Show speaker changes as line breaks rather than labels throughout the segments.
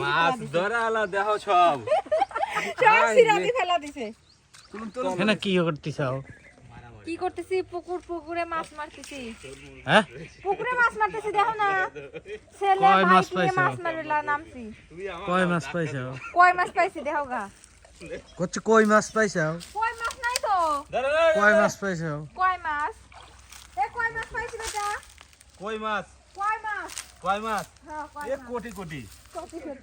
মাছ ধরা আলা সব
সব সিরাতি ফেলা দিছে
এখানে কি করতে
কি করতেছি? পুকুর পুকুরে মাছ মারতেছি।
হ্যাঁ?
পুকুরে মাছ মারতেছি দেখো না। ছেলে
কয় মাছ পাইছো?
মাছ মারিলা নামছি।
কয় মাছ পাইছাও
কয় মাছ পাইছি দেখো গা।
করছে কই মাছ পাইছাও
কয় মাছ নাই তো।
কয় মাছ পাইছাও
কয় মাছ? কয় মাছ পাইছি বেটা
কই মাছ
কয় মাছ
কয় মাছ
হ্যাঁ কয়
এক কোটি কোটি।
কত কত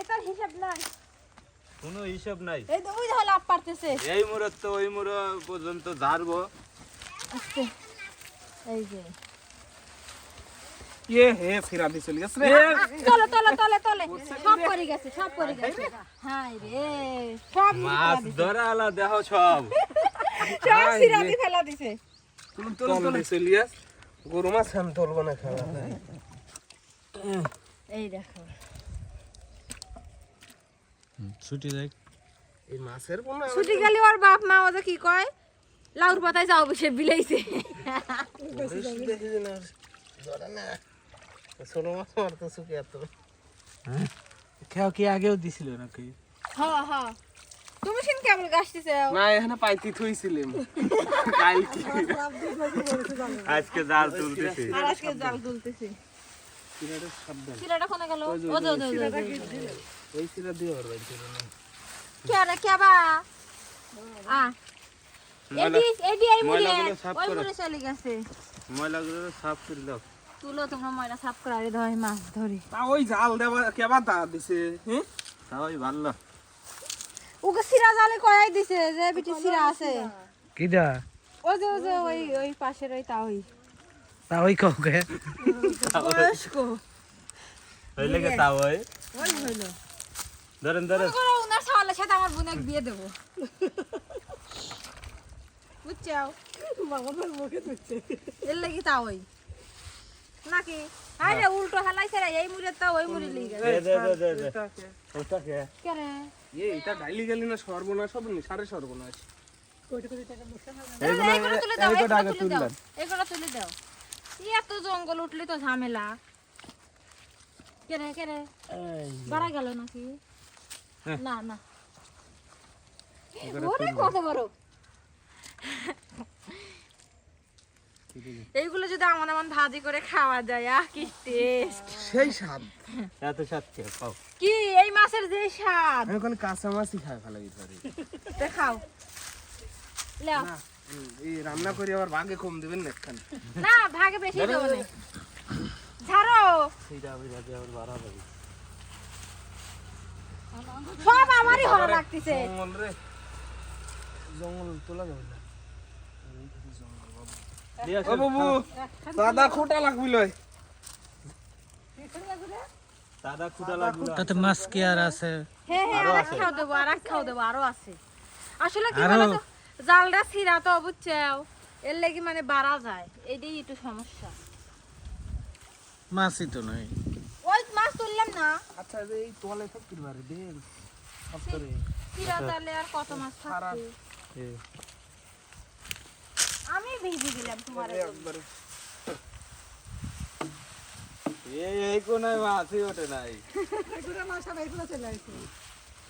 এটার হিসাব নাই?
কোনো হিসাব নাই।
এই তো ওই লাভ পারতেছে।
এই মুরত তো ওই মুর পর্যন্ত ধারবো
আস্তে। এই যে।
ইয়ে হে ফিরাদি চলে গেছে রে।
তলে তলে তলে তলে সব করে গেছে সব করে গেছে। হাই রে সব
মাছ ধরা আলা দেহ সব।
সব সিরাতি ফেলা দিছে।
তুলুন তুলুন তুলুন। চলে গরু মাছ আমি তুলবো না খাওয়া
এই দেখো।
ছুটি যাই
এই মাছের কোনো
ছুটি গেলি ওর বাপ মা ওদের কি কয়? লাউর পাতায় যাও বসে বিলাইছে
মারতে এত
খেয়াও কি আগেও দিছিল নাকি?
হ্যাঁ হ্যাঁ তুমি সিন কেমন গাছতেছে
না এখানে পাইতি থইছিলাম। কালকে।
আজকে জাল তুলতেছি।
আর আজকে জাল তুলতেছি।
সিরাটা সাবধান।
সিরাটা কোনে গেল? ও দো দো দো
ওই সিরা দিয়ে ওর বাইতে
কে রে কে বা? আ। এডি এডি এই মুড়ে। ওই
করো।
চলে গেছে।
ময়লাগুলো সাফ করে দাও।
তুলো তোমরা ময়লা সাফ করে আরে মাছ ধরি।
তা ওই জাল দেবা কেবা তা দিছে হ্যাঁ?
তাই ভালো
ওকে সিরা জালে কয়াই দিছে যে বিটি সিরা আছে।
কিডা?
ওই যে ওই যে ওই ওই পাশের ওই তা ওই
তা ওই কাউকে
বয়স্ক।
হইলে কে তাও ওই
ওই হইল।
ধরেন ধরেন।
করো উনার সাওয়ালের সাথে আমার বোনের বিয়ে দেবো। বুঝছাও এর লাগি তা ওই নাকি? আরে উল্টো হালাইছে রে এই মুড়ে তো ওই মুড়ে লিগে।
দে দে দে দে দে। ওটা কে
কেরে
এ এটা ডাইলি গেলি না সর্বনাশ হবে না? সারে সর্বনাশ।
এইগুলো তুলে দাও এইগুলো তুলে দাও এইগুলো তুলে দাও। ই এত জঙ্গল উঠলি তো ঝামেলা। কেরে কেরে বাড়া গেল নাকি? না না। কত বড় এইগুলো যদি এমন এমন ভাজি করে খাওয়া যায় আহ কি টেস্ট
সেই স্বাদ।
এত সাত কে? খাও।
কি এই মাছের যে স্বাদ?
আমি ওখানে কাঁচা মাছই খাই ভালো পারি
দেখাও। লেও
এই রান্না করি আবার ভাগে কম দেবেন না একখান।
না ভাগে বেশি দেবো না। ছাড়ো
সেইটা আমি যাতে আবার বাড়া হবে
সব আমারই ভালো লাগতেছে।
জঙ্গল রে। জঙ্গল তোলা যাবে না। ও বাবু দাদা খোটা লাগবি লয়
দাদা খুদা লাগল
তাতে মাছ কি আর আছে?
হ্যাঁ হ্যাঁ আর খাও দেবো আর খাও দেবো আরও আছে। আসলে কি বলো তো জালটা ছিঁড়া তো বুঝছেও। এর লাগি মানে বাড়া যায় এটাই একটু সমস্যা।
মাছই তো নাই।
ওই মাছ তুললাম না।
আচ্ছা এই তোলে সব করে।
ছিঁড়া আর কত মাছ থাকবে? আমি ভিজে দিলাম তোমার
একবারে।
এই কোনায় মাছই ওঠে নাই।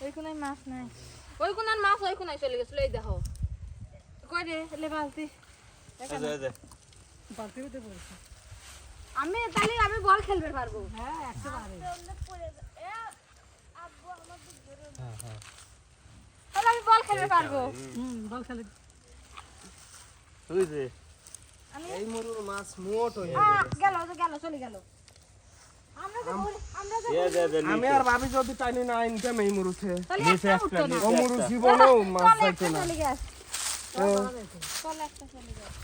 ওই কোনায় মাছ নাই। ওই কোনার মাছ ওই কোনায় চলে গেছিল এই দেখো। কই রে এলে বালতি।
এই যে, এই
আমি তাহলে আমি বল খেলতে পারব। হ্যাঁ একেবারে। তাহলে আমি বল খেলতে পারব।
ওই যে
এই মরুর মাছ মোট হয়ে
গেল গেল চলে গেল।
আমি আর ভাবি যদি টাইনি না আনতাম এই
না।
ও মরু জীবনেও মাছ
চল
না।
চলে গেছে চল একটা চলে গেছে।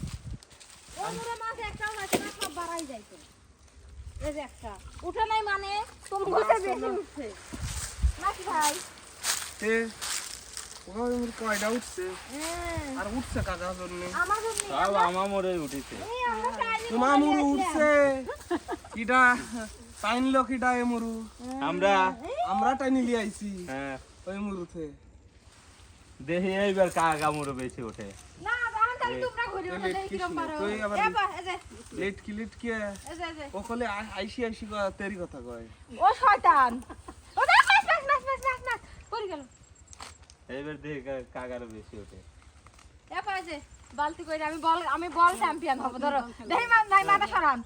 ও মুড়ে মাছ একটাও আছে না সব বাড়াই যাইতো এই যে একটা। উঠে নাই মানে তুমি বেশি উঠছে। নাকি ভাই।
কয়টা উঠছে?
হ্যাঁ।
আর উঠছে কাকা জন্য?
আমার
সব আমার মরে উঠেছে।
এই আমরা টাইনি
তোমার মরু উঠছে? কিটা টাইনলো কিটা এ মরু
আমরা?
আমরা টাইনি লিয়ে আইছি।
হ্যাঁ।
ওই মরুতে
দেখি এইবার কাকা মরে বেশি ওঠে।
না
আইসি আইসি তেরি কথা কয়।
ও শয়তান। ও নাচ নাচ নাচ নাচ নাচ নাচ গেল।
এইবার দেখে কাকারও বেশি ওঠে।
এরপর যে বালতি করে আমি বল আমি বল চ্যাম্পিয়ন হব ধরো। দেখি মা নাই মাথা সরান।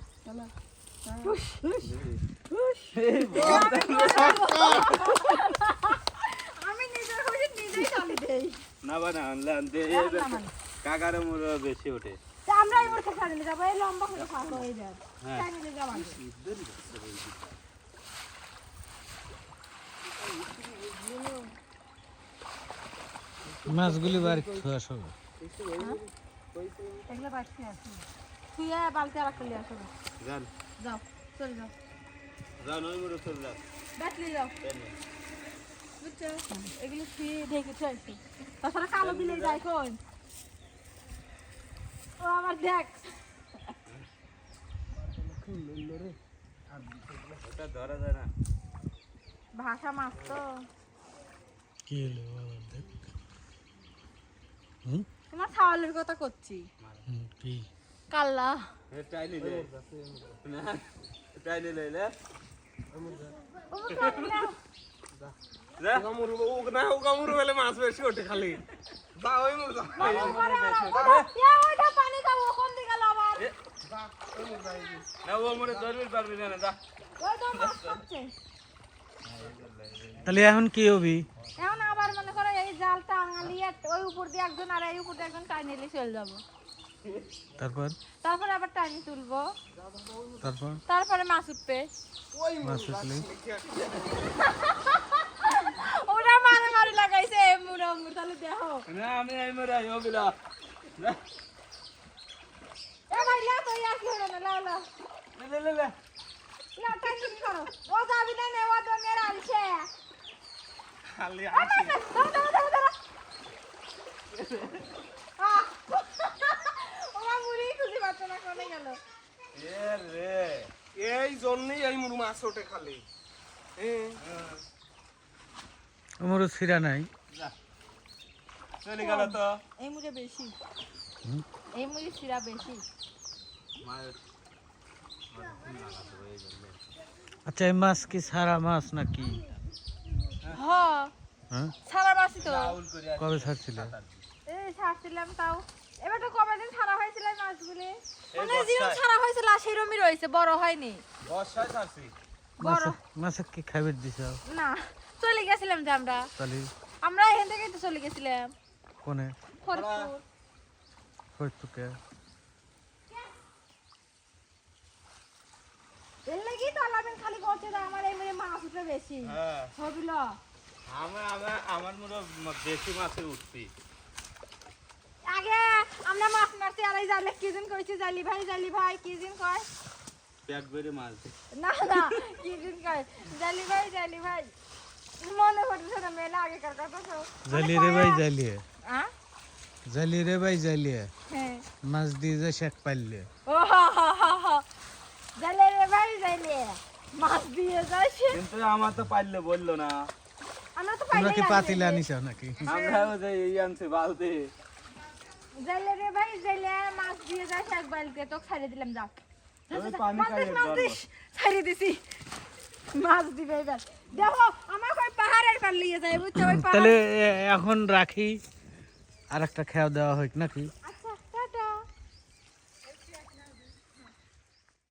আমি নিজের খুশি নিজেই টানি দেই।
না আনতে।
না, না, না।
কাকারও মোর বেশি ওঠে।
আমরা এই মুহূর্তে টানি যাব এই লম্বা করে ফাঁকা হয়ে যায়
হ্যাঁ।
যাব।
মাছগুলি বাড়ি থুয়া সব।
এগুলো বাড়তি আছে। তুই বালতি আর একটা লিয়ে আসো।
যান
যাও চলে যাও।
চলে
ব্যাটলি যাও। বুঝছ? এগুলো ঢেকে তাছাড়া কালো দিলে যায় কোন ও আমার দেখ
ওটা ধরা যায় না।
ভাষা মাছ তো।
কি হলো? দেখ। হুম
তোমার ছাওয়ালের কথা করছি।
কি?
কাল্লা।
মাছ বেশি ওঠে খালি
তাহলে এখন কি হবি?
এখন জালটা আঙালিয়ে ওই উপর দিয়ে একজন আর এই উপর দিয়ে একজন টাইনি নিলে চলে যাব।
তারপর?
তারপরে আবার টাইনি তুলবো।
তারপর?
তারপরে মাছ উঠবে।
মাছ উঠলে?
ওরা মারে মারি লাগাইছে মুড়া মুড় তাহলে দেখো
না আমি এই হবিলা না।
এ ভাই লা তো ইয়া কি হলো না
লে লে লে লে।
লা করো। ও যাবি না নে ও তো মেরা আলছে
খালি
আ, না, না, দাও, দাও, দাও, দাও। আহ! ওরা মুড়ি খুঁজে পাচ্ছে না কোনে গেল
এ রে
এই জন্যই এই মুর মাছ ওঠে খালি।
নাই।
চলে গেল তো।
এই বেশি। এই বেশি।
আচ্ছা এই মাছ কি সারা মাছ নাকি? হ্যাঁ?
সারা তো।
কবে ছাড়ছিল?
এই ছাড়ছিলাম তাও। এবার তো কবে দিন ছাড়া হয়েছিল মাছগুলি? মানে যেরকম ছাড়া হয়েছিল আর রয়েছে বড় হয়নি।
বর্ষায় ছাড়ছি।
বড়।
মাছ কি খাবার দিছ?
না চলে গেছিলাম যে আমরা।
তাহলে?
আমরা এখান থেকেই তো চলে গেছিলাম।
কোনে?
ফরিদপুর।
ফরিদপুরকে?
এর লাগি তো আলামিন খালি করছে আমার এই মেয়ে মাছ উঠে বেশি।
হ্যাঁ।
হবিল।
আমি আমার মনে মাছে উঠছি
আগে আমরা মাছ মারছি আর জালে কি কইছি জালি ভাই জালি ভাই কি কয়?
পেট ভরে মাছ।
না না কি কয়? জালি ভাই জালি ভাই। মনে পড়ছে না মেলা আগেকার কথা তো।
জ্বালিয়ে রে ভাই জ্বালিয়ে
হ্যাঁ
জ্বালিয়ে রে ভাই জ্বালিয়ে
হ্যাঁ।
মাছ দিয়ে যে শেখ পাইলে
ও হা হা হা হা। রে ভাই জালে। মাছ দিয়ে যাইছে
কিন্তু আমার তো পারলে বলল না।
তোমরা কি
পাইলে
পাতিলা আনিছ নাকি?
আমরাও যে এই আনছি বালতি।
জালে রে ভাই জালে মাছ দিয়ে যাইছে এক বালতি তো ছাড়ে দিলাম। দিস। ছাড়িয়ে দিছি। মাছ দিবে এবার। দেখো আমার ওই পাহাড়ের পার লিয়ে যায় বুঝছ? ওই
তাহলে
পাহাড়
এখন রাখি আর একটা খেয়াও দেওয়া হোক নাকি?